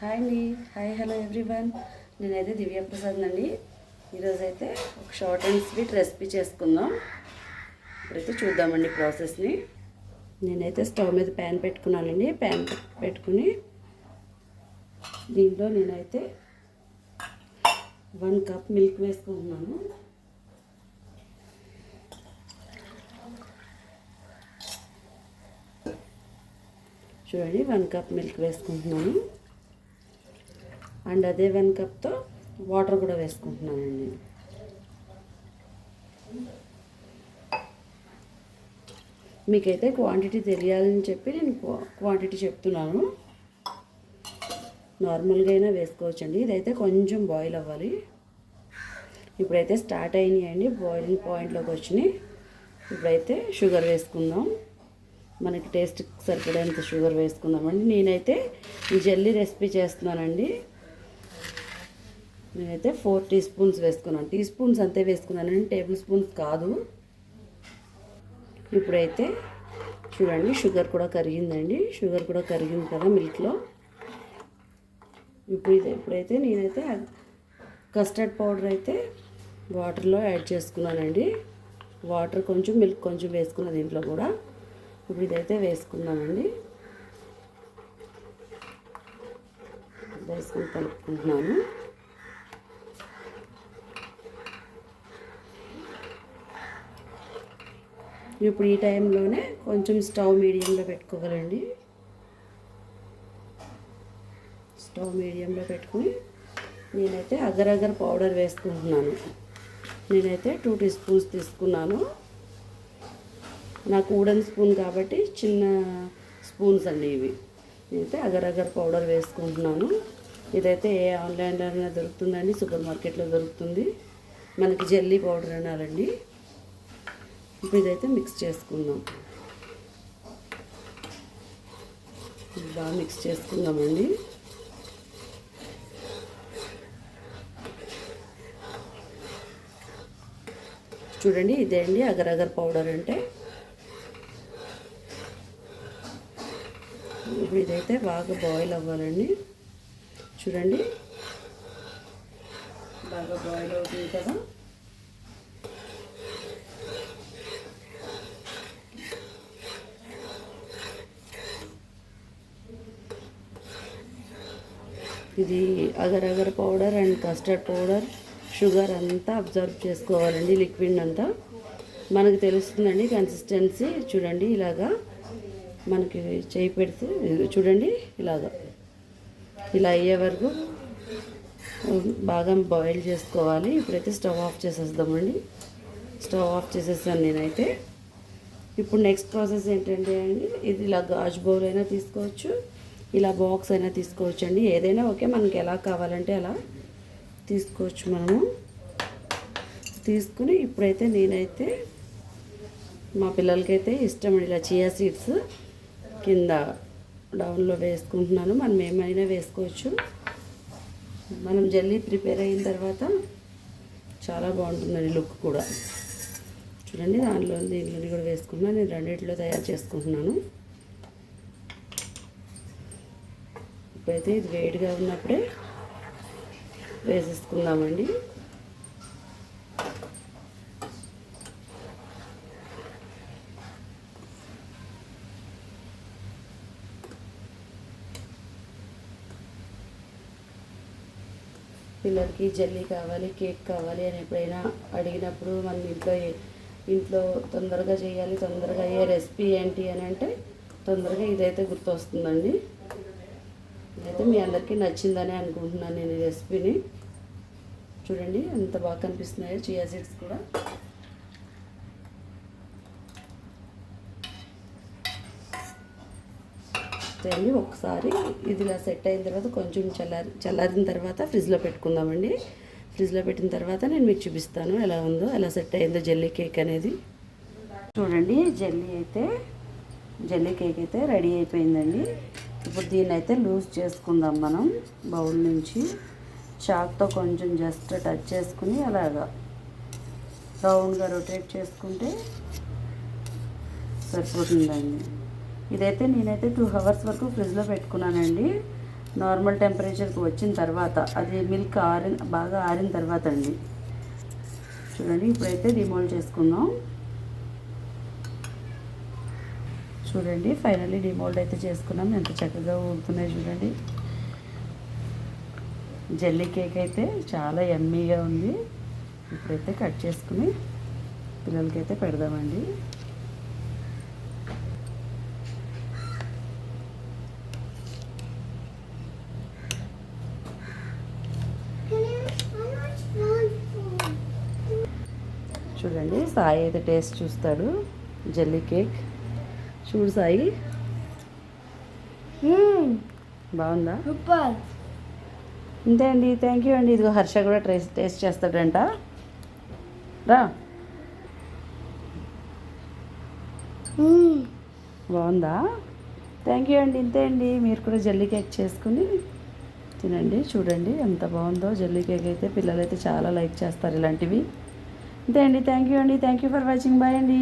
Hi అండి. Hi hello everyone. నేనైతే దివ్యప్రసాద్ అండి. ఈరోజు అయితే ఒక షార్ట్ అండ్ స్వీట్ రెసిపీ చేసుకుందాం. ఇప్పుడైతే చూద్దామండి ప్రాసెస్ని. నేనైతే స్టవ్ మీద ప్యాన్ పెట్టుకున్నానండి. ప్యాన్ పెట్టుకుని దీంట్లో నేనైతే వన్ కప్ మిల్క్ వేసుకుంటున్నాను. చూడండి వన్ కప్ మిల్క్ వేసుకుంటున్నాను. అండ్ అదే వన్ కప్తో వాటర్ కూడా వేసుకుంటున్నానండి మీకైతే క్వాంటిటీ తెలియాలని చెప్పి నేను క్వాంటిటీ చెప్తున్నాను. నార్మల్గా అయినా వేసుకోవచ్చండి. ఇదైతే కొంచెం బాయిల్ అవ్వాలి. ఇప్పుడైతే స్టార్ట్ అయినాయండి. బాయిలింగ్ పాయింట్లోకి వచ్చినాయి. ఇప్పుడైతే షుగర్ వేసుకుందాం. మనకి టేస్ట్ సరిపడేంత షుగర్ వేసుకుందామండి. నేనైతే ఈ జల్లీ రెసిపీ చేస్తున్నానండి. నేనైతే ఫోర్ టీ స్పూన్స్ వేసుకున్నాను. టీ స్పూన్స్ అంతే వేసుకున్నానండి టేబుల్ స్పూన్స్ కాదు. ఇప్పుడైతే చూడండి షుగర్ కూడా కరిగిందండి. షుగర్ కూడా కరిగింది కదా మిల్క్లో. ఇప్పుడు ఇది ఇప్పుడైతే నేనైతే కస్టర్డ్ పౌడర్ అయితే వాటర్లో యాడ్ చేసుకున్నానండి. వాటర్ కొంచెం మిల్క్ కొంచెం వేసుకున్న దీంట్లో కూడా. ఇప్పుడు ఇదైతే వేసుకున్నానండి. వేసుకుని కలుపుకుంటున్నాను. ఇప్పుడు ఈ టైంలోనే కొంచెం స్టవ్ మీడియంలో పెట్టుకోగలండి స్టవ్ మీడియంలో పెట్టుకుని నేనైతే అగర్ అగర్ పౌడర్ వేసుకుంటున్నాను. నేనైతే టూ టీ స్పూన్స్ తీసుకున్నాను. నాకు వుడెన్ స్పూన్ కాబట్టి చిన్న స్పూన్స్ అండి ఇవి. నేనైతే అగర్ అగర్ పౌడర్ వేసుకుంటున్నాను. ఇదైతే ఏ ఆన్లైన్లో దొరుకుతుందండి సూపర్ మార్కెట్లో దొరుకుతుంది. మనకి జల్లీ పౌడర్ అనాలండి. ఇప్పుడు ఇదైతే మిక్స్ చేసుకుందాం. బాగా మిక్స్ చేసుకుందామండి. చూడండి ఇదే అండి అగర్ అగర్ పౌడర్ అంటే. ఇప్పుడు ఇదైతే బాగా బాయిల్ అవ్వాలండి. చూడండి. బాగా బాయిల్ అవుతుంది కదా. ఇది agar agar powder and custard powder. Sugar అంతా అబ్జర్వ్ చేసుకోవాలండి లిక్విడ్ అంతా. మనకు తెలుస్తుందండి కన్సిస్టెన్సీ. చూడండి ఇలాగా మనకి చేయి పెడితే చూడండి ఇలాగా. ఇలా అయ్యే వరకు బాగా బాయిల్ చేసుకోవాలి. ఇప్పుడైతే స్టవ్ ఆఫ్ చేసేద్దామండి. స్టవ్ ఆఫ్ చేసేసాను నేనైతే. ఇప్పుడు నెక్స్ట్ ప్రాసెస్ ఏంటంటే అండి ఇది ఇలా గాజు బౌల్ అయినా తీసుకోవచ్చు. ఇలా బాక్స్ అయినా తీసుకోవచ్చు అండి ఏదైనా ఓకే మనకి ఎలా కావాలంటే అలా తీసుకోవచ్చు మనము. తీసుకుని ఇప్పుడైతే నేనైతే మా పిల్లలకైతే ఇష్టం ఇలా చియా సీడ్స్ కింద డౌన్లో వేసుకుంటున్నాను. మనం ఏమైనా వేసుకోవచ్చు. మనం జల్లీ ప్రిపేర్ అయిన తర్వాత చాలా బాగుంటుందండి లుక్ కూడా. చూడండి దానిలో దీంట్లో కూడా వేసుకున్నాను నేను రెండింటిలో తయారు చేసుకుంటున్నాను. ఇప్పుడైతే ఇది వేడిగా ఉన్నప్పుడే వేసేసుకుందామండి. పిల్లలకి జల్లీ కావాలి కేక్ కావాలి అని ఎప్పుడైనా అడిగినప్పుడు మనం ఇంట్లో ఇంట్లో తొందరగా చేయాలి తొందరగా అయ్యే రెసిపీ ఏంటి అని అంటే తొందరగా ఇదైతే గుర్తొస్తుందండి. అయితే మీ అందరికీ నచ్చిందని అనుకుంటున్నాను నేను ఈ రెసిపీని. చూడండి ఎంత బాగా కనిపిస్తున్నాయో చియా సీడ్స్ కూడా. అండి ఒకసారి ఇది ఇలా సెట్ అయిన తర్వాత కొంచెం చల్లారి చల్లారిన తర్వాత ఫ్రిడ్జ్లో పెట్టుకుందామండి. ఫ్రిడ్జ్లో పెట్టిన తర్వాత నేను మీకు చూపిస్తాను ఎలా ఉందో ఎలా సెట్ అయిందో జల్లీ కేక్ అనేది. చూడండి జల్లీ అయితే జల్లీ కేక్ అయితే రెడీ అయిపోయిందండి. ఇప్పుడు దీన్ని అయితే లూజ్ చేసుకుందాం మనం బౌల్ నుంచి. చాక్తో కొంచెం జస్ట్ టచ్ చేసుకుని అలాగా రౌండ్గా రొటేట్ చేసుకుంటే సరిపోతుందండి. ఇదైతే నేనైతే టూ అవర్స్ వరకు ఫ్రిడ్జ్లో పెట్టుకున్నానండి. నార్మల్ టెంపరేచర్కి వచ్చిన తర్వాత అది మిల్క్ ఆరిన బాగా ఆరిన తర్వాత అండి. చూడండి ఇప్పుడైతే డిమోల్డ్ చేసుకుందాం. చూడండి. ఫైనల్లీ డిమోల్డ్ అయితే చేసుకున్నాం. ఎంత చక్కగా ఊరుతున్నాయి చూడండి. జల్లీ కేక్ అయితే చాలా ఎమ్మీగా ఉంది. ఇప్పుడైతే కట్ చేసుకుని పిల్లలకైతే పెడదామండి. చూడండి సాయి అయితే టేస్ట్ చూస్తాడు. జల్లీ కేక్ చూడు సాయి. బాగుందా? సూపర్. అంతే అండి థ్యాంక్ యూ అండి. ఇదిగో హర్ష కూడా టేస్ట్ టేస్ట్ చేస్తాడంట. రా. బాగుందా? థ్యాంక్ యూ అండి ఇంతే అండి. మీరు కూడా జల్లీ కేక్ చేసుకుని తినండి చూడండి ఎంత బాగుందో. జల్లీ కేక్ అయితే పిల్లలు అయితే చాలా లైక్ చేస్తారు ఇలాంటివి. అంతే అండి థ్యాంక్ యూ అండి. Thank you for watching bye అండి.